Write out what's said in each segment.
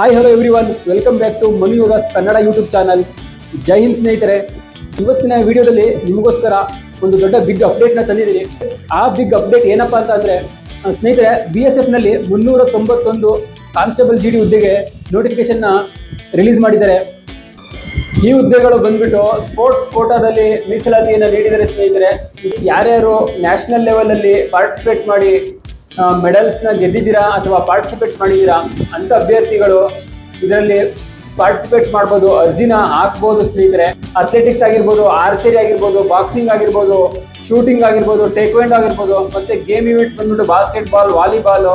Hi hello everyone welcome back to money yogas Kannada YouTube channel Jai Hind ಸ್ನೇಹಿತರೆ. ಇವತ್ತಿನ ವಿಡಿಯೋದಲ್ಲಿ ನಿಮಗೋಸ್ಕರ ಒಂದು ದೊಡ್ಡ ಬಿಗ್ ಅಪ್ಡೇಟ್ನ ತಂದಿದ್ದೀನಿ. ಆ ಬಿಗ್ ಅಪ್ಡೇಟ್ ಏನಪ್ಪಾ ಅಂತ ಅಂದರೆ ಸ್ನೇಹಿತರೆ ಬಿ ಎಸ್ ಎಫ್ನಲ್ಲಿ ಮುನ್ನೂರ ತೊಂಬತ್ತೊಂದು ಕಾನ್ಸ್ಟೇಬಲ್ ಜಿ ಡಿ ಹುದ್ದೆಗೆ ನೋಟಿಫಿಕೇಷನ್ನ ರಿಲೀಸ್ ಮಾಡಿದ್ದಾರೆ. ಈ ಹುದ್ದೆಗಳು ಬಂದ್ಬಿಟ್ಟು ಸ್ಪೋರ್ಟ್ಸ್ ಕೋಟಾದಲ್ಲಿ ಮೀಸಲಾತಿಯನ್ನು ನೀಡಿದರೆ ಸ್ನೇಹಿತರೆ. ಯಾರ್ಯಾರು ನ್ಯಾಷನಲ್ ಲೆವೆಲಲ್ಲಿ ಪಾರ್ಟಿಸಿಪೇಟ್ ಮಾಡಿ ಮೆಡಲ್ಸ್ನ ಗೆದ್ದಿದ್ದೀರಾ ಅಥವಾ ಪಾರ್ಟಿಸಿಪೇಟ್ ಮಾಡಿದ್ದೀರಾ ಅಂತ ಅಭ್ಯರ್ಥಿಗಳು ಇದರಲ್ಲಿ ಪಾರ್ಟಿಸಿಪೇಟ್ ಮಾಡ್ಬೋದು, ಅರ್ಜಿನ ಹಾಕ್ಬೋದು ಸ್ನೇಹಿತರೆ. ಅಥ್ಲೆಟಿಕ್ಸ್ ಆಗಿರ್ಬೋದು ಆರ್ಚರಿ ಆಗಿರ್ಬೋದು ಬಾಕ್ಸಿಂಗ್ ಆಗಿರ್ಬೋದು ಶೂಟಿಂಗ್ ಆಗಿರ್ಬೋದು ಟೇಕ್ವೆಂಡ್ ಆಗಿರ್ಬೋದು, ಮತ್ತು ಗೇಮ್ ಇವೆಂಟ್ಸ್ ಬಂದ್ಬಿಟ್ಟು ಬಾಸ್ಕೆಟ್ಬಾಲ್ ವಾಲಿಬಾಲು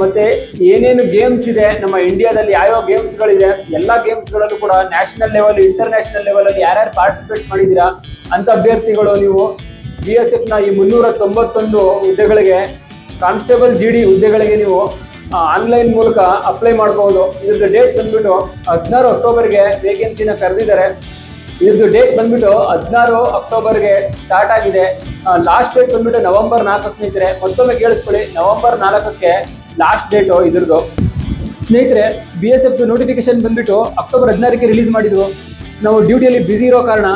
ಮತ್ತು ಏನೇನು ಗೇಮ್ಸ್ ಇದೆ, ನಮ್ಮ ಇಂಡಿಯಾದಲ್ಲಿ ಯಾವ್ಯಾವ ಗೇಮ್ಸ್ಗಳಿದೆ ಎಲ್ಲ ಗೇಮ್ಸ್ಗಳಲ್ಲೂ ಕೂಡ ನ್ಯಾಷನಲ್ ಲೆವೆಲ್ ಇಂಟರ್ನ್ಯಾಷನಲ್ ಲೆವೆಲಲ್ಲಿ ಯಾರ್ಯಾರು ಪಾರ್ಟಿಸಿಪೇಟ್ ಮಾಡಿದ್ದೀರಾ ಅಂತ ಅಭ್ಯರ್ಥಿಗಳು ನೀವು ಬಿ ಎಸ್ ಎಫ್ನ ಈ ಮುನ್ನೂರ ತೊಂಬತ್ತೊಂದು ಹುದ್ದೆಗಳಿಗೆ ಕಾನ್ಸ್ಟೇಬಲ್ ಜಿ ಡಿ ಹುದ್ದೆಗಳಿಗೆ ನೀವು ಆನ್ಲೈನ್ ಮೂಲಕ ಅಪ್ಲೈ ಮಾಡ್ಬೋದು. ಇದ್ರದ್ದು ಡೇಟ್ ಬಂದ್ಬಿಟ್ಟು ಹದಿನಾರು ಅಕ್ಟೋಬರ್ಗೆ ವೇಕೆನ್ಸಿನ ಕರೆದಿದ್ದಾರೆ. ಇದ್ರದ್ದು ಡೇಟ್ ಬಂದ್ಬಿಟ್ಟು ಹದಿನಾರು ಅಕ್ಟೋಬರ್ಗೆ ಸ್ಟಾರ್ಟ್ ಆಗಿದೆ. ಲಾಸ್ಟ್ ಡೇಟ್ ಬಂದ್ಬಿಟ್ಟು ನವೆಂಬರ್ ನಾಲ್ಕು ಸ್ನೇಹಿತರೆ, ಮತ್ತೊಮ್ಮೆ ಕೇಳಿಸ್ಕೊಳ್ಳಿ. ನವೆಂಬರ್ ನಾಲ್ಕಕ್ಕೆ ಲಾಸ್ಟ್ ಡೇಟು ಇದ್ರದ್ದು. ಸ್ನೇಹಿತರೆ ಬಿ ಎಸ್ ಎಫ್ ನೋಟಿಫಿಕೇಶನ್ ಬಂದ್ಬಿಟ್ಟು ಅಕ್ಟೋಬರ್ ಹದಿನಾರಕ್ಕೆ ರಿಲೀಸ್ ಮಾಡಿದ್ರು ನಾವು ಡ್ಯೂಟಿಯಲ್ಲಿ ಬ್ಯುಸಿ ಇರೋ ಕಾರಣ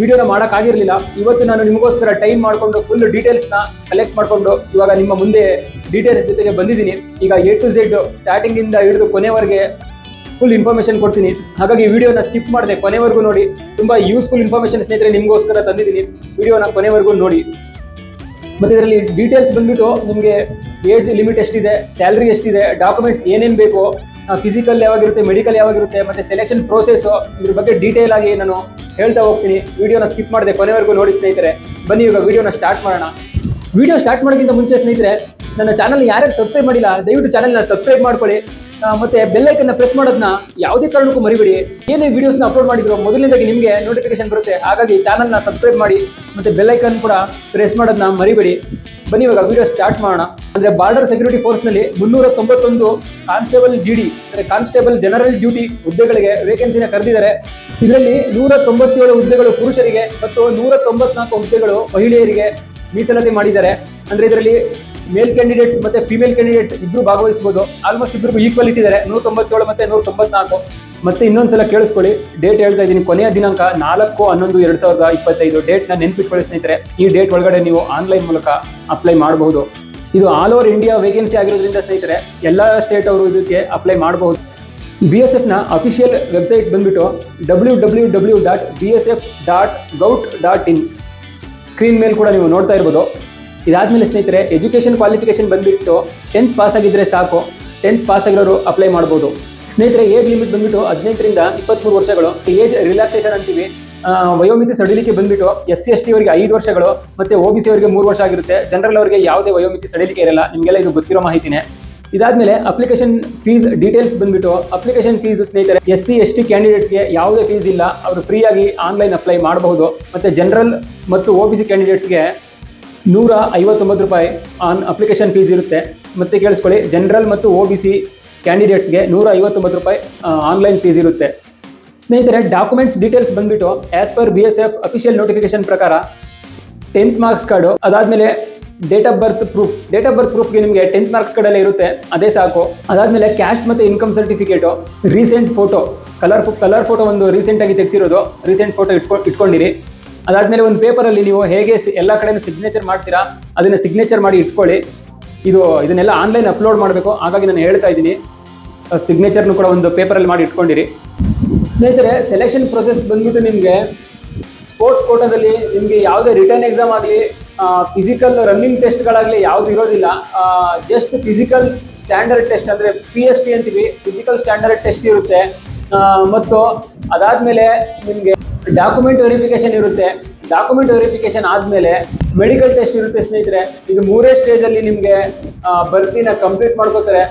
ವಿಡಿಯೋನ ಮಾಡೋಕ್ಕಾಗಿರಲಿಲ್ಲ. ಇವತ್ತು ನಾನು ನಿಮಗೋಸ್ಕರ ಟೈಮ್ ಮಾಡಿಕೊಂಡು ಫುಲ್ ಡೀಟೇಲ್ಸ್ನ ಕಲೆಕ್ಟ್ ಮಾಡಿಕೊಂಡು ಇವಾಗ ನಿಮ್ಮ ಮುಂದೆ ಡೀಟೇಲ್ಸ್ ಜೊತೆಗೆ ಬಂದಿದ್ದೀನಿ. ಈಗ ಎ ಟು ಝೆಡ್ ಸ್ಟಾರ್ಟಿಂಗಿಂದ ಹಿಡಿದು ಕೊನೆವರೆಗೆ ಫುಲ್ ಇನ್ಫಾರ್ಮೇಷನ್ ಕೊಡ್ತೀನಿ. ಹಾಗಾಗಿ ವಿಡಿಯೋನ ಸ್ಕಿಪ್ ಮಾಡಿದೆ ಕೊನೆವರೆಗೂ ನೋಡಿ. ತುಂಬ ಯೂಸ್ಫುಲ್ ಇನ್ಫಾರ್ಮೇಷನ್ ಸ್ನೇಹಿತರೆ ನಿಮಗೋಸ್ಕರ ತಂದಿದ್ದೀನಿ. ವಿಡಿಯೋನ ಕೊನೆವರೆಗೂ ನೋಡಿ. ಮತ್ತು ಇದರಲ್ಲಿ ಡೀಟೇಲ್ಸ್ ಬಂದ್ಬಿಟ್ಟು ನಿಮಗೆ ಏಜ್ ಲಿಮಿಟ್ ಎಷ್ಟಿದೆ ಸ್ಯಾಲ್ರಿ ಎಷ್ಟಿದೆ ಡಾಕ್ಯುಮೆಂಟ್ಸ್ ಏನೇನು ಬೇಕು ಫಿಸಿಕಲ್ ಯಾವಾಗಿರುತ್ತೆ ಮೆಡಿಕಲ್ ಯಾವಾಗಿರುತ್ತೆ, ಮತ್ತು ಸೆಲೆಕ್ಷನ್ ಪ್ರೋಸೆಸ್ಸು ಇದ್ರ ಬಗ್ಗೆ ಡೀಟೇಲ್ ಆಗಿ ನಾನು ಹೇಳ್ತಾ ಹೋಗ್ತೀನಿ. ವಿಡಿಯೋನ ಸ್ಕಿಪ್ ಮಾಡಿದೆ ಕೊನೆವರೆಗೂ ನೋಡಿ ಸ್ನೇಹಿತರೆ. ಬನ್ನಿ ಇವಾಗ ವಿಡಿಯೋನ ಸ್ಟಾರ್ಟ್ ಮಾಡೋಣ. ವಿಡಿಯೋ ಸ್ಟಾರ್ಟ್ ಮಾಡೋಕ್ಕಿಂತ ಮುಂಚೆ ಸ್ನೇಹಿತರೆ, ನನ್ನ ಚಾನಲ್ ಯಾರ್ಯಾರು ಸಬ್ಸ್ಕ್ರೈಬ್ ಮಾಡಿಲ್ಲ, ದಯವಿಟ್ಟು ಚಾನಲ್ನ ಸಬ್ಸ್ಕ್ರೈಬ್ ಮಾಡ್ಕೊಳ್ಳಿ. ಮತ್ತೆ ಬೆಲ್ಲೈಕನ್ನ ಪ್ರೆಸ್ ಮಾಡೋದನ್ನ ಯಾವುದೇ ಕಾರಣಕ್ಕೂ ಮರಿಬೇಡಿ. ಏನೇ ವಿಡಿಯೋಸ್ನ ಅಪ್ಲೋಡ್ ಮಾಡಿದ್ರು ಮೊದಲನೇದಾಗಿ ನಿಮಗೆ ನೋಟಿಫಿಕೇಶನ್ ಬರುತ್ತೆ. ಹಾಗಾಗಿ ಚಾನಲ್ನ ಸಬ್ಸ್ಕ್ರೈಬ್ ಮಾಡಿ, ಮತ್ತೆ ಬೆಲ್ಲೈಕನ್ ಕೂಡ ಪ್ರೆಸ್ ಮಾಡೋದನ್ನ ಮರಿಬೇಡಿ. ಬನ್ನಿ, ಇವಾಗ ವಿಡಿಯೋ ಸ್ಟಾರ್ಟ್ ಮಾಡೋಣ. ಅಂದ್ರೆ ಬಾರ್ಡರ್ ಸೆಕ್ಯೂರಿಟಿ ಫೋರ್ಸ್ನಲ್ಲಿ ಮುನ್ನೂರ ತೊಂಬತ್ತೊಂದು ಕಾನ್ಸ್ಟೇಬಲ್ ಜಿ ಡಿ ಅಂದರೆ ಕಾನ್ಸ್ಟೇಬಲ್ ಜನರಲ್ ಡ್ಯೂಟಿ ಹುದ್ದೆಗಳಿಗೆ ವೇಕೆನ್ಸಿನ ಕರೆದಿದ್ದಾರೆ. ಇದರಲ್ಲಿ ನೂರ ತೊಂಬತ್ತೇಳು ಹುದ್ದೆಗಳು ಪುರುಷರಿಗೆ ಮತ್ತು ನೂರ ತೊಂಬತ್ನಾಲ್ಕು ಹುದ್ದೆಗಳು ಮಹಿಳೆಯರಿಗೆ ಮೀಸಲಾತಿ ಮಾಡಿದ್ದಾರೆ. ಅಂದ್ರೆ ಇದರಲ್ಲಿ ಮೇಲ್ ಕ್ಯಾಂಡಿಡೇಟ್ಸ್ ಮತ್ತೆ ಫಿಮೇಲ್ ಕ್ಯಾಂಡಿಡೇಟ್ಸ್ ಇಬ್ರು ಭಾಗವಹಿಸಬಹುದು ಆಲ್ಮೋಸ್ಟ್ ಇಬ್ಬರಿಗೂ ಈಕ್ವಲ್ ಇಟ್ಟಿದ್ದಾರೆ. ನೂರ ತೊಂಬತ್ತೇಳು ಮತ್ತೆ ನೂರ ತೊಂಬತ್ನಾಲ್ಕು ಮತ್ತೆ ಇನ್ನೊಂದ್ಸಲ ಕೇಳಿಸ್ಕೊಳ್ಳಿ. ಡೇಟ್ ಹೇಳ್ತಾ ಇದ್ದೀನಿ. ಕೊನೆಯ ದಿನಾಂಕ ನಾಲ್ಕು ಹನ್ನೊಂದು ಎರಡ್ ಸಾವಿರದ ಇಪ್ಪತ್ತೈದು. ಡೇಟ್ನ ನೆನ್ಪಿಟ್ಕೊಳ್ಳಿ ಸ್ನೇಹಿತರೆ. ಈ ಡೇಟ್ ಒಳಗಡೆ ನೀವು ಆನ್ಲೈನ್ ಮೂಲಕ ಅಪ್ಲೈ ಮಾಡಬಹುದು. ಇದು ಆಲ್ ಓವರ್ ಇಂಡಿಯಾ ವೇಕೆನ್ಸಿ ಆಗಿರೋದ್ರಿಂದ ಸ್ನೇಹಿತರೆ, ಎಲ್ಲ ಸ್ಟೇಟ್ ಅವರು ಇದಕ್ಕೆ ಅಪ್ಲೈ ಮಾಡಬಹುದು. ಬಿ ಎಸ್ ಎಫ್ನ ಅಫಿಷಿಯಲ್ ವೆಬ್ಸೈಟ್ ಬಂದ್ಬಿಟ್ಟು W W W dot B S F dot gov dot in screen ಮೇಲೆ ಕೂಡ ನೀವು ನೋಡ್ತಾ ಇರ್ಬೋದು. ಇದಾದ್ಮೇಲೆ ಸ್ನೇಹಿತರೆ ಎಜುಕೇಷನ್ ಕ್ವಾಲಿಫಿಕೇಶನ್ ಬಂದ್ಬಿಟ್ಟು ಟೆಂತ್ ಪಾಸ್ ಆಗಿದ್ರೆ ಸಾಕು. ಟೆಂತ್ ಪಾಸ್ ಆಗಿರೋರು ಅಪ್ಲೈ ಮಾಡ್ಬೋದು. ಸ್ನೇಹಿತರೆ ಏಜ್ ಲಿಮಿಟ್ ಬಂದ್ಬಿಟ್ಟು ಹದಿನೆಂಟರಿಂದ ಇಪ್ಪತ್ತ್ಮೂರು ವರ್ಷಗಳು. ಏಜ್ ರಿಲ್ಯಾಕ್ಸೇಷನ್ ಅಂತೀವಿ. ವಯೋಮಿತಿ ಸಡಿಲಿಕೆ ಬಂದ್ಬಿಟ್ಟು ಎಸ್ ಸಿ ಎಸ್ ಅವರಿಗೆ ಐದು ವರ್ಷಗಳು, ಮತ್ತೆ ಒ ಬಿ ಸಿ ಅವರಿಗೆ ಮೂರು ವರ್ಷ ಆಗಿರುತ್ತೆ. ಜನರಲ್ ಅವರಿಗೆ ಯಾವುದೇ ವಯೋಮಿತಿ ಸಡಿಲಿಕೆ ಇರಲ್ಲ. ನಿಮಗೆಲ್ಲ ಇದು ಗೊತ್ತಿರೋ ಮಾಹಿತಿನೇ. ಇದಾದ್ಮೇಲೆ ಅಪ್ಲಿಕೇಶನ್ ಫೀಸ್ ಡೀಟೇಲ್ಸ್ ಬಂದ್ಬಿಟ್ಟು ಅಪ್ಲಿಕೇಶನ್ ಫೀಸ್ ಸ್ನೇಹಿತರೆ ಎಸ್ ಸಿ ಎಸ್ ಟಿ ಕ್ಯಾಂಡಿಡೇಟ್ಸ್ಗೆ ಯಾವುದೇ ಫೀಸ್ ಇಲ್ಲ. ಅವರು ಫ್ರೀಯಾಗಿ ಆನ್ಲೈನ್ ಅಪ್ಲೈ ಮಾಡಬಹುದು. ಮತ್ತೆ ಜನರಲ್ ಮತ್ತು ಒ ಬಿ ಸಿ ಕ್ಯಾಂಡಿಡೇಟ್ಸ್ಗೆ ನೂರ ಐವತ್ತೊಂಬತ್ತು ರೂಪಾಯಿ ಆನ್ ಅಪ್ಲಿಕೇಶನ್ ಫೀಸ್ ಇರುತ್ತೆ. ಮತ್ತೆ ಕೇಳಿಸ್ಕೊಳ್ಳಿ ಜನರಲ್ ಮತ್ತು ಒ ಬಿ ಸಿ ಕ್ಯಾಂಡಿಡೇಟ್ಸ್ಗೆ ನೂರ ಐವತ್ತೊಂಬತ್ತು ರೂಪಾಯಿ ಆನ್ಲೈನ್ ಫೀಸ್ ಇರುತ್ತೆ. ಸ್ನೇಹಿತರೆ ಡಾಕ್ಯುಮೆಂಟ್ಸ್ ಡೀಟೇಲ್ಸ್ ಬಂದ್ಬಿಟ್ಟು as per B S F official notification ಪ್ರಕಾರ ಟೆಂತ್ ಮಾರ್ಕ್ಸ್ ಕಾರ್ಡು ಅದಾದಮೇಲೆ date of birth proof date of birth ಪ್ರೂಫ್ಗೆ ನಿಮಗೆ ಟೆಂತ್ ಮಾರ್ಕ್ಸ್ ಕಾರ್ಡಲ್ಲಿ ಇರುತ್ತೆ, ಅದೇ ಸಾಕು. ಅದಾದಮೇಲೆ ಕ್ಯಾಸ್ಟ್ ಮತ್ತು income certificate recent photo colour colour photo ಒಂದು ರೀಸೆಂಟಾಗಿ ತೆಗೆಸಿರೋದು ರೀಸೆಂಟ್ ಫೋಟೋ ಇಟ್ಕೊ, ಇಟ್ಕೊಂಡಿರಿ. ಅದಾದಮೇಲೆ ಒಂದು ಪೇಪರಲ್ಲಿ ನೀವು ಹೇಗೆ ಎಲ್ಲ ಕಡೆ ಸಿಗ್ನೇಚರ್ ಮಾಡ್ತೀರಾ, ಅದನ್ನು ಸಿಗ್ನೇಚರ್ ಮಾಡಿ ಇಟ್ಕೊಳ್ಳಿ. ಇದು, ಇದನ್ನೆಲ್ಲ ಆನ್ಲೈನ್ ಅಪ್ಲೋಡ್ ಮಾಡಬೇಕು. ಹಾಗಾಗಿ ನಾನು ಹೇಳ್ತಾ ಇದ್ದೀನಿ. ಸಿಗ್ನೇಚರ್ನು ಕೂಡ ಒಂದು ಪೇಪರಲ್ಲಿ ಮಾಡಿ ಇಟ್ಕೊಂಡಿರಿ. ಸ್ನೇಹಿತರೆ ಸೆಲೆಕ್ಷನ್ ಪ್ರೊಸೆಸ್ ಬಂದ್ಬಿಟ್ಟು ನಿಮಗೆ ಸ್ಪೋರ್ಟ್ಸ್ ಕೋಟಾದಲ್ಲಿ ನಿಮಗೆ ಯಾವುದೇ ರಿಟರ್ನ್ ಎಕ್ಸಾಮ್ ಆಗಲಿ ಫಿಸಿಕಲ್ ರನ್ನಿಂಗ್ ಟೆಸ್ಟ್ಗಳಾಗಲಿ ಯಾವುದು ಇರೋದಿಲ್ಲ. ಜಸ್ಟ್ ಫಿಸಿಕಲ್ ಸ್ಟ್ಯಾಂಡರ್ಡ್ ಟೆಸ್ಟ್ ಅಂದರೆ ಪಿ ಎಸ್ ಟಿ ಅಂತೀವಿ. ಫಿಸಿಕಲ್ ಸ್ಟ್ಯಾಂಡರ್ಡ್ ಟೆಸ್ಟ್ ಇರುತ್ತೆ. ಮತ್ತು ಅದಾದಮೇಲೆ ನಿಮಗೆ ಡಾಕ್ಯುಮೆಂಟ್ ವೆರಿಫಿಕೇಶನ್ ಇರುತ್ತೆ. ಡಾಕ್ಯುಮೆಂಟ್ ವೆರಿಫಿಕೇಶನ್ ಆದಮೇಲೆ ಮೆಡಿಕಲ್ ಟೆಸ್ಟ್ ಇರುತ್ತೆ ಸ್ನೇಹಿತರೆ. ಇದು ಮೂರೇ ಸ್ಟೇಜಲ್ಲಿ ನಿಮಗೆ ಭರ್ತಿನ ಕಂಪ್ಲೀಟ್ ಮಾಡ್ಕೋತಾರೆ.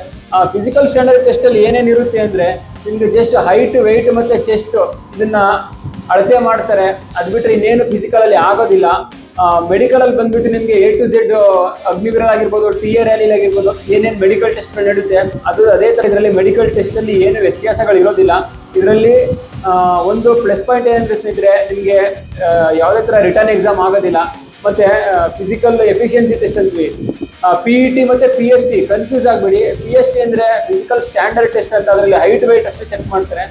ಫಿಸಿಕಲ್ ಸ್ಟ್ಯಾಂಡರ್ಡ್ ಟೆಸ್ಟಲ್ಲಿ ಏನೇನು ಇರುತ್ತೆ ಅಂದರೆ, ನಿಮಗೆ ಜಸ್ಟ್ ಹೈಟ್ ವೆಯ್ಟ್ ಮತ್ತು ಚೆಸ್ಟ್ ಇದನ್ನ ಅಳತೆ ಮಾಡ್ತಾರೆ. ಅದು ಬಿಟ್ಟರೆ ಇನ್ನೇನು ಫಿಸಿಕಲ್ ಅಲ್ಲಿ ಆಗೋದಿಲ್ಲ. ಮೆಡಿಕಲ್ ಅಲ್ಲಿ ಬಂದ್ಬಿಟ್ಟು ನಿಮಗೆ ಎ ಟು ಝೆಡ್ ಅಗ್ನಿಗ್ರಹ ಆಗಿರ್ಬೋದು ಟಿ ಎ ರ್ಯಾಲಿ ಆಗಿರ್ಬೋದು, ಏನೇನು ಮೆಡಿಕಲ್ ಟೆಸ್ಟ್ಗಳು ನಡೆಯುತ್ತೆ, ಅದು ಅದೇ ಥರ ಇದರಲ್ಲಿ ಮೆಡಿಕಲ್ ಟೆಸ್ಟ್ ಅಲ್ಲಿ ಏನು ವ್ಯತ್ಯಾಸಗಳು ಇರೋದಿಲ್ಲ ಇದರಲ್ಲಿ ಒಂದು ಪ್ಲಸ್ ಪಾಯಿಂಟ್ ಏನಂದ್ರೆ ಸ್ನೇಹಿತರೆ, ನಿಮಗೆ ಯಾವುದೇ ಥರ ರಿಟರ್ನ್ ಎಕ್ಸಾಮ್ ಆಗೋದಿಲ್ಲ. ಮತ್ತು ಫಿಸಿಕಲ್ ಎಫಿಷಿಯನ್ಸಿ ಟೆಸ್ಟ್ ಅಂತೀವಿ ಪಿ ಇ ಟಿ ಮತ್ತು ಪಿ ಎಚ್ ಟಿ ಕನ್ಫ್ಯೂಸ್ ಆಗಬೇಡಿ. ಪಿ ಎಸ್ ಟಿ ಅಂದರೆ ಫಿಸಿಕಲ್ ಸ್ಟ್ಯಾಂಡರ್ಡ್ ಟೆಸ್ಟ್ ಅಂತ ಅದರಲ್ಲಿ ಹೈಟ್ ವೈಟ್ ಅಷ್ಟೇ ಚೆಕ್ ಮಾಡ್ತಾರೆ.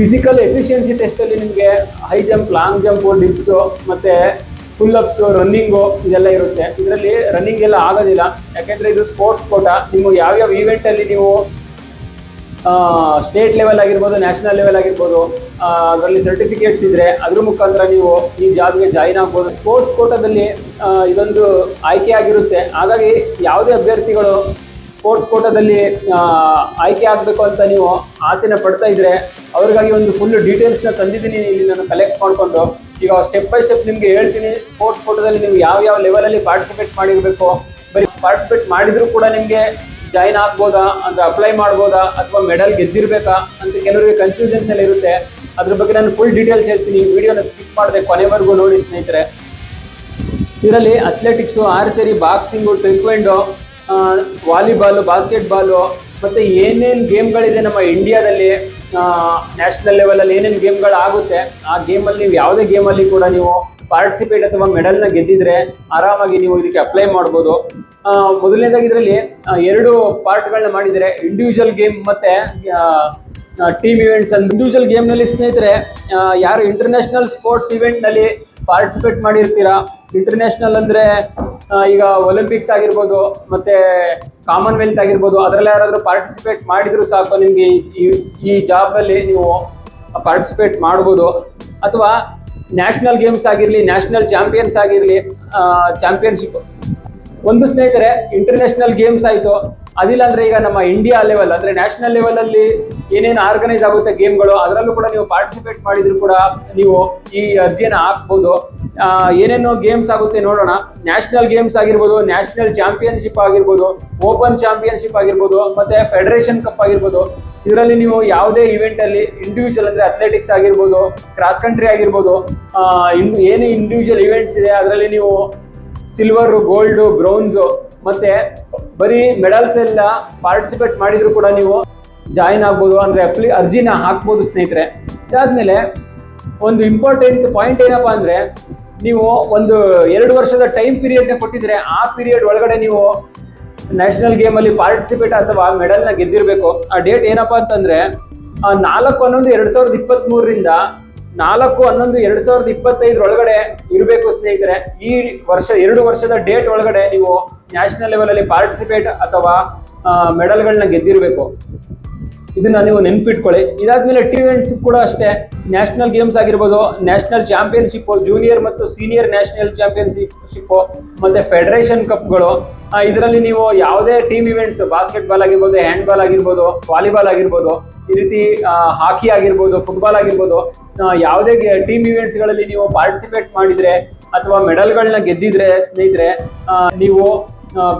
ಫಿಸಿಕಲ್ ಎಫಿಷಿಯನ್ಸಿ ಟೆಸ್ಟಲ್ಲಿ ನಿಮಗೆ high jump long jump dips ಮತ್ತು ಫುಲ್ ಅಪ್ಸು ರನ್ನಿಂಗು ಇದೆಲ್ಲ ಇರುತ್ತೆ. ಇದರಲ್ಲಿ ರನ್ನಿಂಗ್ ಎಲ್ಲ ಆಗೋದಿಲ್ಲ. ಯಾಕೆಂದರೆ ಇದು ಸ್ಪೋರ್ಟ್ಸ್ ಕೋಟ ಯಾವ ಯಾವ್ಯಾವ ಈವೆಂಟಲ್ಲಿ ನೀವು ಸ್ಟೇಟ್ ಲೆವೆಲ್ ಆಗಿರ್ಬೋದು ನ್ಯಾಷನಲ್ ಲೆವೆಲ್ ಆಗಿರ್ಬೋದು ಅದರಲ್ಲಿ ಸರ್ಟಿಫಿಕೇಟ್ಸ್ ಇದ್ದರೆ ಅದ್ರ ಮುಖಾಂತರ ನೀವು ಈ ಜಾಬ್ಗೆ ಜಾಯಿನ್ ಆಗ್ಬೋದು. ಸ್ಪೋರ್ಟ್ಸ್ ಕೋಟಾದಲ್ಲಿ ಇದೊಂದು ಆಯ್ಕೆ ಆಗಿರುತ್ತೆ. ಹಾಗಾಗಿ ಯಾವುದೇ ಅಭ್ಯರ್ಥಿಗಳು ಸ್ಪೋರ್ಟ್ಸ್ ಕೋಟಾದಲ್ಲಿ ಆಯ್ಕೆ ಆಗಬೇಕು ಅಂತ ನೀವು ಆಸೆನ ಪಡ್ತಾ ಇದ್ರೆ ಅವ್ರಿಗಾಗಿ ಒಂದು ಫುಲ್ ಡೀಟೇಲ್ಸ್ನ ತಂದಿದ್ದೀನಿ ಇಲ್ಲಿ ನಾನು ಕಲೆಕ್ಟ್ ಮಾಡಿಕೊಂಡು. ಈಗ ಸ್ಟೆಪ್ ಬೈ ಸ್ಟೆಪ್ ನಿಮಗೆ ಹೇಳ್ತೀನಿ ಸ್ಪೋರ್ಟ್ಸ್ ಕೋಟಾದಲ್ಲಿ ನೀವು ಯಾವ ಯಾವ ಲೆವೆಲಲ್ಲಿ ಪಾರ್ಟಿಸಿಪೇಟ್ ಮಾಡಿರಬೇಕು. ಬರೀ ಪಾರ್ಟಿಸಿಪೇಟ್ ಮಾಡಿದರೂ ಕೂಡ ನಿಮಗೆ ಜಾಯಿನ್ ಆಗ್ಬೋದಾ, ಅಂದ್ರೆ ಅಪ್ಲೈ ಮಾಡ್ಬೋದಾ, ಅಥವಾ ಮೆಡಲ್ ಗೆದ್ದಿರ್ಬೇಕಾ ಅಂತ ಕೆಲವರಿಗೆ ಕನ್ಫ್ಯೂಷನ್ಸ್ ಎಲ್ಲ ಇರುತ್ತೆ. ಅದ್ರ ಬಗ್ಗೆ ನಾನು ಫುಲ್ ಡೀಟೇಲ್ಸ್ ಹೇಳ್ತೀನಿ. ವಿಡಿಯೋನ ಸ್ಕಿಪ್ ಮಾಡಿದೆ ಕೊನೆವರೆಗೂ ನೋಡಿ ಸ್ನೇಹಿತರೆ. ಇದರಲ್ಲಿ athletics archery boxing taekwondo volleyball basketball ಮತ್ತು ಏನೇನು ಗೇಮ್ಗಳಿದೆ ನಮ್ಮ ಇಂಡಿಯಾದಲ್ಲಿ ನ್ಯಾಷನಲ್ ಲೆವೆಲಲ್ಲಿ ಏನೇನು ಗೇಮ್ಗಳು ಆಗುತ್ತೆ ಆ ಗೇಮಲ್ಲಿ ನೀವು ಯಾವುದೇ ಗೇಮಲ್ಲಿ ಕೂಡ ನೀವು ಪಾರ್ಟಿಸಿಪೇಟ್ ಅಥವಾ ಮೆಡಲ್ನ ಗೆದ್ದಿದ್ರೆ ಆರಾಮಾಗಿ ನೀವು ಇದಕ್ಕೆ ಅಪ್ಲೈ ಮಾಡ್ಬೋದು. ಮೊದಲನೇದಾಗಿ ಇದರಲ್ಲಿ ಎರಡು ಪಾರ್ಟ್ಗಳನ್ನ ಮಾಡಿದರೆ ಇಂಡಿವಿಜುವಲ್ ಗೇಮ್ ಮತ್ತು ಟೀಮ್ ಇವೆಂಟ್ಸ್ ಅಂದ್ರೆ ಇಂಡಿವಿಜುವಲ್ ಗೇಮ್ನಲ್ಲಿ ಸ್ನೇಹಿತರೆ ಯಾರು ಇಂಟರ್ನ್ಯಾಷನಲ್ ಸ್ಪೋರ್ಟ್ಸ್ ಇವೆಂಟ್ನಲ್ಲಿ ಪಾರ್ಟಿಸಿಪೇಟ್ ಮಾಡಿರ್ತೀರಾ? ಇಂಟರ್ನ್ಯಾಷನಲ್ ಅಂದರೆ ಈಗ ಒಲಿಂಪಿಕ್ಸ್ ಆಗಿರ್ಬೋದು, ಮತ್ತು ಕಾಮನ್ವೆಲ್ತ್ ಆಗಿರ್ಬೋದು, ಅದರಲ್ಲಿ ಯಾರಾದರೂ ಪಾರ್ಟಿಸಿಪೇಟ್ ಮಾಡಿದ್ರು ಸಾಕು ನಿಮಗೆ ಈ ಈ ಜಾಬಲ್ಲಿ ನೀವು ಪಾರ್ಟಿಸಿಪೇಟ್ ಮಾಡ್ಬೋದು. ಅಥವಾ ನ್ಯಾಷನಲ್ ಗೇಮ್ಸ್ ಆಗಿರಲಿ ನ್ಯಾಷನಲ್ ಚಾಂಪಿಯನ್ಸ್ ಆಗಿರಲಿ ಚಾಂಪಿಯನ್ಶಿಪ್ ಒಂದು ಸ್ನೇಹಿತರೆ ಇಂಟರ್ನ್ಯಾಷನಲ್ ಗೇಮ್ಸ್ ಆಯಿತು. ಅದಿಲ್ಲ ಅಂದ್ರೆ ಈಗ ನಮ್ಮ ಇಂಡಿಯಾ ಲೆವೆಲ್ ಅಂದ್ರೆ ನ್ಯಾಷನಲ್ ಲೆವೆಲ್ ಅಲ್ಲಿ ಏನೇನು ಆರ್ಗನೈಸ್ ಆಗುತ್ತೆ ಗೇಮ್ಗಳು ಅದರಲ್ಲೂ ಕೂಡ ನೀವು ಪಾರ್ಟಿಸಿಪೇಟ್ ಮಾಡಿದ್ರು ಕೂಡ ನೀವು ಈ ಅರ್ಜಿಯನ್ನು ಹಾಕ್ಬೋದು. ಏನೇನು ಗೇಮ್ಸ್ ಆಗುತ್ತೆ ನೋಡೋಣ. ನ್ಯಾಷನಲ್ ಗೇಮ್ಸ್ ಆಗಿರ್ಬೋದು ನ್ಯಾಷನಲ್ ಚಾಂಪಿಯನ್ಶಿಪ್ ಆಗಿರ್ಬೋದು ಓಪನ್ ಚಾಂಪಿಯನ್ಶಿಪ್ ಆಗಿರ್ಬೋದು, ಮತ್ತೆ ಫೆಡರೇಷನ್ ಕಪ್ ಆಗಿರ್ಬೋದು. ಇದರಲ್ಲಿ ನೀವು ಯಾವುದೇ ಇವೆಂಟ್ ಅಲ್ಲಿ ಇಂಡಿವಿಜುವಲ್ ಅಂದ್ರೆ ಅಥ್ಲೆಟಿಕ್ಸ್ ಆಗಿರ್ಬೋದು ಕ್ರಾಸ್ ಕಂಟ್ರಿ ಆಗಿರ್ಬೋದು ಏನೇ ಇಂಡಿವಿಜುವಲ್ ಇವೆಂಟ್ಸ್ ಇದೆ, ಅದರಲ್ಲಿ ನೀವು ಸಿಲ್ವರು ಗೋಲ್ಡು ಬ್ರೌನ್ಸು ಮತ್ತೆ ಬರೀ ಮೆಡಲ್ಸ್ ಎಲ್ಲ ಪಾರ್ಟಿಸಿಪೇಟ್ ಮಾಡಿದ್ರು ಕೂಡ ನೀವು ಜಾಯಿನ್ ಆಗ್ಬೋದು. ಅಂದರೆ ಅಪ್ಲಿ ಅರ್ಜಿನ ಹಾಕ್ಬೋದು ಸ್ನೇಹಿತರೆ. ಆದಮೇಲೆ ಒಂದು ಇಂಪಾರ್ಟೆಂಟ್ ಪಾಯಿಂಟ್ ಏನಪ್ಪಾ ಅಂದರೆ ನೀವು ಒಂದು ಎರಡು ವರ್ಷದ ಟೈಮ್ ಪೀರಿಯಡ್ನ ಕೊಟ್ಟಿದ್ರೆ ಆ ಪೀರಿಯಡ್ ಒಳಗಡೆ ನೀವು ನ್ಯಾಷನಲ್ ಗೇಮಲ್ಲಿ ಪಾರ್ಟಿಸಿಪೇಟ್ ಅಥವಾ ಮೆಡಲ್ನ ಗೆದ್ದಿರಬೇಕು. ಆ ಡೇಟ್ ಏನಪ್ಪಾ ಅಂತಂದರೆ ನಾಲ್ಕು ಹನ್ನೊಂದು ಎರಡು ಸಾವಿರದ ಇಪ್ಪತ್ತ್ಮೂರರಿಂದ ನಾಲ್ಕು, ಹನ್ನೊಂದು, ಎರಡ್ ಸಾವಿರದ ಇಪ್ಪತ್ತೈದರೊಳಗಡೆ ಇರಬೇಕು ಸ್ನೇಹಿತರೆ. ಈ ವರ್ಷ, ಎರಡು ವರ್ಷದ ಡೇಟ್ ಒಳಗಡೆ ನೀವು ನ್ಯಾಷನಲ್ ಲೆವೆಲಲ್ಲಿ ಪಾರ್ಟಿಸಿಪೇಟ್ ಅಥವಾ ಮೆಡಲ್ಗಳನ್ನ ಗೆದ್ದಿರಬೇಕು. ಇದನ್ನ ನೀವು ನೆನ್ಪಿಟ್ಕೊಳ್ಳಿ. ಇದಾದ್ಮೇಲೆ ಇವೆಂಟ್ಸ್ ಕೂಡ ಅಷ್ಟೇ. ನ್ಯಾಷನಲ್ ಗೇಮ್ಸ್ ಆಗಿರ್ಬೋದು ನ್ಯಾಷನಲ್ ಚಾಂಪಿಯನ್ಶಿಪ್ ಜೂನಿಯರ್ ಮತ್ತು ಸೀನಿಯರ್ ನ್ಯಾಷನಲ್ ಚಾಂಪಿಯನ್ಶಿಪ್ ಮತ್ತೆ ಫೆಡರೇಷನ್ ಕಪ್ಗಳು ಇದರಲ್ಲಿ ನೀವು ಯಾವುದೇ ಟೀಮ್ ಇವೆಂಟ್ಸ್ ಬಾಸ್ಕೆಟ್ ಬಾಲ್ ಆಗಿರ್ಬೋದು ಹ್ಯಾಂಡ್ ಬಾಲ್ ಆಗಿರ್ಬೋದು ವಾಲಿಬಾಲ್ ಆಗಿರ್ಬೋದು, ಈ ರೀತಿ ಹಾಕಿ ಆಗಿರ್ಬೋದು ಫುಟ್ಬಾಲ್ ಆಗಿರ್ಬೋದು ಯಾವುದೇ ಟೀಮ್ ಇವೆಂಟ್ಸ್ಗಳಲ್ಲಿ ನೀವು ಪಾರ್ಟಿಸಿಪೇಟ್ ಮಾಡಿದ್ರೆ ಅಥವಾ ಮೆಡಲ್ಗಳನ್ನ ಗೆದ್ದಿದ್ರೆ, ಸ್ನೇಹಿತರೆ ನೀವು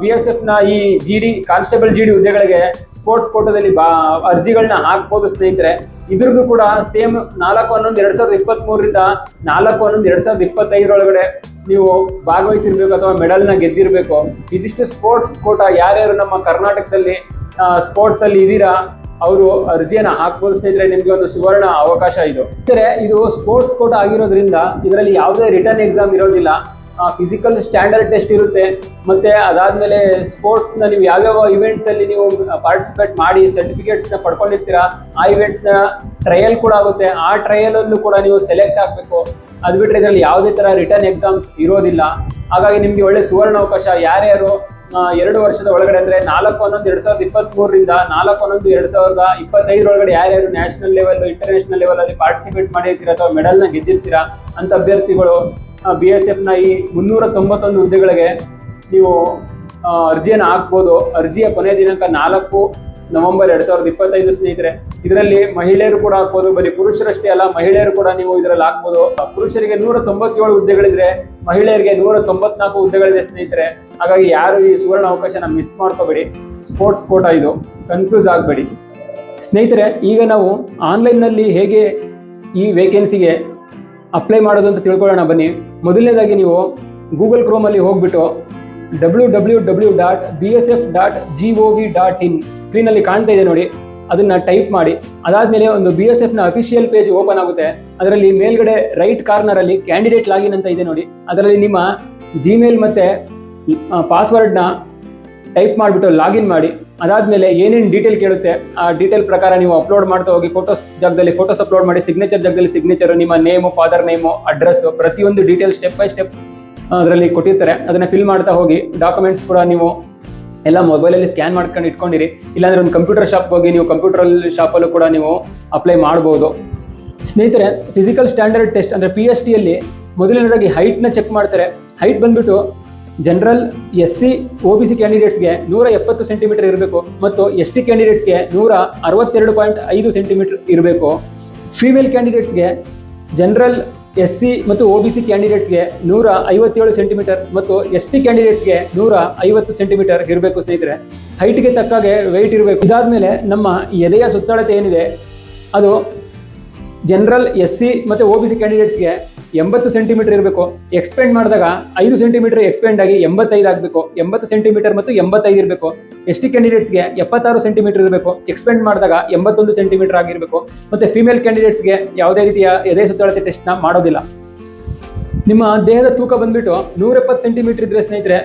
ಬಿ ಎಸ್ ಎಫ್ನ ಈ G D constable G D ಹುದ್ದೆಗಳಿಗೆ ಸ್ಪೋರ್ಟ್ಸ್ ಕೋಟದಲ್ಲಿ ಬಾ ಅರ್ಜಿಗಳನ್ನ ಹಾಕ್ಬೋದು ಸ್ನೇಹಿತರೆ. ಇದ್ರದ್ದು ಕೂಡ ಸೇಮ್ ನಾಲ್ಕು ಹನ್ನೊಂದು ಎರಡ್ ಸಾವಿರದ ಇಪ್ಪತ್ತ್ ಮೂರರಿಂದ ನಾಲ್ಕು ಹನ್ನೊಂದು ಎರಡ್ ಸಾವಿರದ ಇಪ್ಪತ್ತೈದರೊಳಗಡೆ ನೀವು ಭಾಗವಹಿಸಿರ್ಬೇಕು ಅಥವಾ ಮೆಡಲ್ನ ಗೆದ್ದಿರಬೇಕು. ಇದಿಷ್ಟು ಸ್ಪೋರ್ಟ್ಸ್ ಕೋಟ ಯಾರ್ಯಾರು ನಮ್ಮ ಕರ್ನಾಟಕದಲ್ಲಿ ಸ್ಪೋರ್ಟ್ಸ್ ಅಲ್ಲಿ ಇದೀರಾ ಅವರು ಅರ್ಜಿಯನ್ನು ಹಾಕ್ಬೋದು ಸ್ನೇಹಿತರೆ. ನಿಮಗೆ ಒಂದು ಸುವರ್ಣ ಅವಕಾಶ ಇದು. ಇದು ಸ್ಪೋರ್ಟ್ಸ್ ಕೋಟ ಆಗಿರೋದ್ರಿಂದ ಇದರಲ್ಲಿ ಯಾವುದೇ ರಿಟರ್ನ್ ಎಕ್ಸಾಮ್ ಇರೋದಿಲ್ಲ. ಫಿಸಿಕಲ್ ಸ್ಟ್ಯಾಂಡರ್ಡ್ ಟೆಸ್ಟ್ ಇರುತ್ತೆ. ಮತ್ತೆ ಅದಾದ್ಮೇಲೆ ಸ್ಪೋರ್ಟ್ಸ್ನ ನೀವು ಯಾವ್ಯಾವ ಇವೆಂಟ್ಸ್ ಅಲ್ಲಿ ನೀವು ಪಾರ್ಟಿಸಿಪೇಟ್ ಮಾಡಿ ಸರ್ಟಿಫಿಕೇಟ್ಸ್ನ ಪಡ್ಕೊಂಡಿರ್ತೀರಾ, ಆ ಇವೆಂಟ್ಸ್ನ ಟ್ರಯಲ್ ಕೂಡ ಆಗುತ್ತೆ. ಆ ಟ್ರಯಲ್ ಅಲ್ಲೂ ಕೂಡ ನೀವು ಸೆಲೆಕ್ಟ್ ಆಗಬೇಕು. ಅದು ಬಿಟ್ಟರೆ ಇದರಲ್ಲಿ ಯಾವುದೇ ಥರ ರಿಟರ್ನ್ ಎಕ್ಸಾಮ್ಸ್ ಇರೋದಿಲ್ಲ. ಹಾಗಾಗಿ ನಿಮಗೆ ಒಳ್ಳೆ ಸುವರ್ಣ ಅವಕಾಶ. ಯಾರ್ಯಾರು ಎರಡು ವರ್ಷದ ಒಳಗಡೆ ಅಂದ್ರೆ ನಾಲ್ಕು ಹನ್ನೊಂದು ಎರಡು ಸಾವಿರದ ಇಪ್ಪತ್ತ್ ಮೂರರಿಂದ ನಾಲ್ಕು ಹನ್ನೊಂದು ಎರಡು ಸಾವಿರದ ಇಪ್ಪತ್ತೈದರೊಳಗಡೆ ಯಾರ್ಯಾರು ನ್ಯಾಷನಲ್ ಲೆವೆಲ್ ಇಂಟರ್ನ್ಯಾಷನಲ್ ಲೆವೆಲ್ ಅಲ್ಲಿ ಪಾರ್ಟಿಸಿಪೇಟ್ ಮಾಡಿರ್ತೀರ ಅಥವಾ ಮೆಡಲ್ನ ಗೆದ್ದಿರ್ತೀರಾ ಅಂತ ಅಭ್ಯರ್ಥಿಗಳು ಬಿ ಎಸ್ ಎಫ್ನ ಈ ಮುನ್ನೂರ ತೊಂಬತ್ತೊಂದು ಹುದ್ದೆಗಳಿಗೆ ನೀವು ಅರ್ಜಿಯನ್ನು ಹಾಕ್ಬೋದು. ಅರ್ಜಿಯ ಕೊನೆಯ ದಿನಾಂಕ ನಾಲ್ಕು ನವೆಂಬರ್ ಎರಡು ಸಾವಿರದ ಇಪ್ಪತ್ತೈದು ಸ್ನೇಹಿತರೆ. ಇದರಲ್ಲಿ ಮಹಿಳೆಯರು ಕೂಡ ಹಾಕ್ಬೋದು, ಬರೀ ಪುರುಷರಷ್ಟೇ ಅಲ್ಲ, ಮಹಿಳೆಯರು ಕೂಡ ನೀವು ಇದರಲ್ಲಿ ಹಾಕ್ಬೋದು. ಪುರುಷರಿಗೆ ನೂರ ತೊಂಬತ್ತೇಳು ಹುದ್ದೆಗಳಿದ್ರೆ ಮಹಿಳೆಯರಿಗೆ ನೂರ ತೊಂಬತ್ನಾಲ್ಕು ಹುದ್ದೆಗಳಿದೆ ಸ್ನೇಹಿತರೆ. ಹಾಗಾಗಿ ಯಾರು ಈ ಸುವರ್ಣ ಅವಕಾಶನ ಮಿಸ್ ಮಾಡ್ಕೋಬೇಡಿ. ಸ್ಪೋರ್ಟ್ಸ್ ಕೋಟ ಇದು. ಕನ್ಫ್ಯೂಸ್ ಆಗಬೇಡಿ. ಸ್ನೇಹಿತರೆ, ಈಗ ನಾವು ಆನ್ಲೈನ್ನಲ್ಲಿ ಹೇಗೆ ಈ ವೇಕೆನ್ಸಿಗೆ ಅಪ್ಲೈ ಮಾಡೋದು ಅಂತ ತಿಳ್ಕೊಳ್ಳೋಣ ಬನ್ನಿ. ಮೊದಲನೇದಾಗಿ ನೀವು ಗೂಗಲ್ ಕ್ರೋಮಲ್ಲಿ ಹೋಗ್ಬಿಟ್ಟು W W W dot B S F dot G O V dot in ಸ್ಕ್ರೀನಲ್ಲಿ ಕಾಣ್ತಾ ಇದೆ ನೋಡಿ. ಅದನ್ನು ಟೈಪ್ ಮಾಡಿ. ಅದಾದಮೇಲೆ ಒಂದು ಬಿ ಎಸ್ ಎಫ್ನ ಅಫಿಷಿಯಲ್ ಪೇಜ್ ಓಪನ್ ಆಗುತ್ತೆ. ಅದರಲ್ಲಿ ಮೇಲ್ಗಡೆ ರೈಟ್ ಕಾರ್ನರಲ್ಲಿ ಕ್ಯಾಂಡಿಡೇಟ್ ಲಾಗಿನ್ ಅಂತ ಇದೆ ನೋಡಿ. ಅದರಲ್ಲಿ ನಿಮ್ಮ ಜಿಮೇಲ್ ಮತ್ತು ಪಾಸ್ವರ್ಡ್ನ ಟೈಪ್ ಮಾಡಿಬಿಟ್ಟು ಲಾಗಿನ್ ಮಾಡಿ. ಅದಾದಮೇಲೆ ಏನೇನು ಡೀಟೇಲ್ ಕೇಳುತ್ತೆ, ಆ ಡೀಟೇಲ್ ಪ್ರಕಾರ ನೀವು ಅಪ್ಲೋಡ್ ಮಾಡ್ತಾ ಹೋಗಿ ಫೋಟೋಸ್ ಜಾಗದಲ್ಲಿ ಫೋಟೋಸ್ ಅಪ್ಲೋಡ್ ಮಾಡಿ ಸಿಗ್ನೇಚರ್ ಜಾಗದಲ್ಲಿ ಸಿಗ್ನೇಚರ್ ನಿಮ್ಮ ನೇಮು ಫಾದರ್ ನೇಮು ಅಡ್ರೆಸ್ ಪ್ರತಿಯೊಂದು ಡೀಟೇಲ್ ಸ್ಟೆಪ್ ಬೈ ಸ್ಟೆಪ್ ಅದರಲ್ಲಿ ಕೊಟ್ಟಿರ್ತಾರೆ. ಅದನ್ನು ಫಿಲ್ ಮಾಡ್ತಾ ಹೋಗಿ ಡಾಕ್ಯುಮೆಂಟ್ಸ್ ಕೂಡ ನೀವು ಎಲ್ಲ ಮೊಬೈಲಲ್ಲಿ ಸ್ಕ್ಯಾನ್ ಮಾಡ್ಕೊಂಡು ಇಟ್ಕೊಂಡಿರಿ. ಇಲ್ಲಾಂದರೆ ಒಂದು ಕಂಪ್ಯೂಟರ್ ಶಾಪ್ ಹೋಗಿ ನೀವು ಕಂಪ್ಯೂಟರ್ ಶಾಪಲ್ಲೂ ಕೂಡ ನೀವು ಅಪ್ಲೈ ಮಾಡ್ಬೋದು. ಸ್ನೇಹಿತರೆ ಫಿಸಿಕಲ್ ಸ್ಟ್ಯಾಂಡರ್ಡ್ ಟೆಸ್ಟ್ ಅಂದರೆ ಪಿ ಎಚ್ ಟಿಯಲ್ಲಿ ಮೊದಲನೇದಾಗಿ ಹೈಟ್ನ ಚೆಕ್ ಮಾಡ್ತಾರೆ. ಹೈಟ್ ಬಂದ್ಬಿಟ್ಟು general S C O B C ಕ್ಯಾಂಡಿಡೇಟ್ಸ್ಗೆ ನೂರ ಎಪ್ಪತ್ತು ಸೆಂಟಿಮೀಟರ್ ಇರಬೇಕು ಮತ್ತು ಎಸ್ ಟಿ ಕ್ಯಾಂಡಿಡೇಟ್ಸ್ಗೆ ನೂರ ಅರವತ್ತೆರಡು ಪಾಯಿಂಟ್ ಐದು ಸೆಂಟಿಮೀಟರ್ ಇರಬೇಕು. ಫೀಮೇಲ್ ಕ್ಯಾಂಡಿಡೇಟ್ಸ್ಗೆ ಜನರಲ್ ಎಸ್ ಸಿ ಮತ್ತು ಒ ಬಿ ಸಿ ಕ್ಯಾಂಡಿಡೇಟ್ಸ್ಗೆ ನೂರ ಐವತ್ತೇಳು ಸೆಂಟಿಮೀಟರ್ ಮತ್ತು ಎಸ್ ಟಿ ಕ್ಯಾಂಡಿಡೇಟ್ಸ್ಗೆ ನೂರ ಐವತ್ತು ಸೆಂಟಿಮೀಟರ್ ಇರಬೇಕು ಸ್ನೇಹಿತರೆ. ಹೈಟ್ಗೆ ತಕ್ಕಾಗೆ ವೆಯ್ಟ್ ಇರಬೇಕು. ಇದಾದಮೇಲೆ ನಮ್ಮ ಎದೆಯ ಸುತ್ತಳತೆ ಏನಿದೆ? ಅದು ಜನರಲ್ ಎಸ್ ಸಿ ಮತ್ತು ಒ ಬಿ ಸಿ ಕ್ಯಾಂಡಿಡೇಟ್ಸ್ಗೆ ಎಂಬತ್ತು ಸೆಂಟಿಮೀಟರ್ ಇರಬೇಕು. ಎಕ್ಸ್ಪೆಂಡ್ ಮಾಡಿದಾಗ ಐದು ಸೆಂಟಿಮೀಟರ್ ಎಕ್ಸ್ಪೆಂಡ್ ಆಗಿ ಎಂಬತ್ತೈದು ಆಗಬೇಕು. ಎಂಬತ್ತು ಸೆಂಟಿಮೀಟರ್ ಮತ್ತು ಎಂಬತ್ತೈದು ಇರಬೇಕು. ಎಸ್ ಟಿ ಕ್ಯಾಂಡಿಡೇಟ್ಸ್ಗೆ ಎಪ್ಪತ್ತಾರು ಸೆಂಟಿಮೀಟರ್ ಇರಬೇಕು. ಎಕ್ಸ್ಪೆಂಡ್ ಮಾಡಿದಾಗ ಎಂಬತ್ತೊಂದು ಸೆಂಟಿಮೀಟರ್ ಆಗಿರಬೇಕು. ಮತ್ತು ಫಿಮೇಲ್ ಕ್ಯಾಂಡಿಡೇಟ್ಸ್ಗೆ ಯಾವುದೇ ರೀತಿಯ ಎದೆ ಸುತ್ತಳತೆ ಟೆಸ್ಟ್ನ ಮಾಡೋದಿಲ್ಲ. ನಿಮ್ಮ ದೇಹದ ತೂಕ ಬಂದ್ಬಿಟ್ಟು ನೂರೆಪ್ಪತ್ತು ಸೆಂಟಿಮೀಟರ್ ಇದ್ರೆ ಸ್ನೇಹಿತರೆ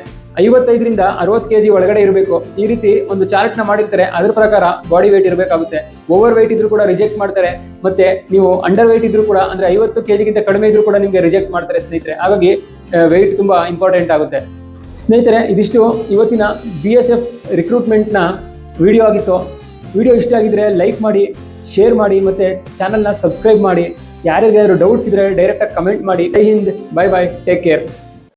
ಐವತ್ತೈದರಿಂದ ಅರವತ್ತು ಕೆ ಜಿ ಒಳಗಡೆ ಇರಬೇಕು. ಈ ರೀತಿ ಒಂದು ಚಾರ್ಟ್ನ ಮಾಡಿರ್ತಾರೆ. ಅದರ ಪ್ರಕಾರ ಬಾಡಿ ವೆಯ್ಟ್ ಇರಬೇಕಾಗುತ್ತೆ. ಓವರ್ ವೆಯ್ಟ್ ಇದ್ರೂ ಕೂಡ ರಿಜೆಕ್ಟ್ ಮಾಡ್ತಾರೆ. ಮತ್ತೆ ನೀವು ಅಂಡರ್ ವೆಯ್ಟ್ ಇದ್ರೂ ಕೂಡ, ಅಂದ್ರೆ ಐವತ್ತು ಕೆ ಜಿಗಿಂತ ಕಡಿಮೆ ಇದ್ರೂ ಕೂಡ ನಿಮಗೆ ರಿಜೆಕ್ಟ್ ಮಾಡ್ತಾರೆ ಸ್ನೇಹಿತರೆ. ಹಾಗಾಗಿ ವೆಯ್ಟ್ ತುಂಬಾ ಇಂಪಾರ್ಟೆಂಟ್ ಆಗುತ್ತೆ. ಸ್ನೇಹಿತರೆ, ಇದಿಷ್ಟು ಇವತ್ತಿನ ಬಿ ಎಸ್ ಎಫ್ ರಿಕ್ರೂಟ್ಮೆಂಟ್ನ ವಿಡಿಯೋ ಆಗಿತ್ತು. ವಿಡಿಯೋ ಇಷ್ಟ ಆಗಿದ್ರೆ ಲೈಕ್ ಮಾಡಿ ಶೇರ್ ಮಾಡಿ, ಮತ್ತು ಚಾನಲ್ನ ಸಬ್ಸ್ಕ್ರೈಬ್ ಮಾಡಿ. ಯಾರ್ಯಾರು ಡೌಟ್ಸ್ ಇದ್ರೆ ಡೈರೆಕ್ಟಾಗಿ ಕಮೆಂಟ್ ಮಾಡಿ. Jai Hind bye bye take care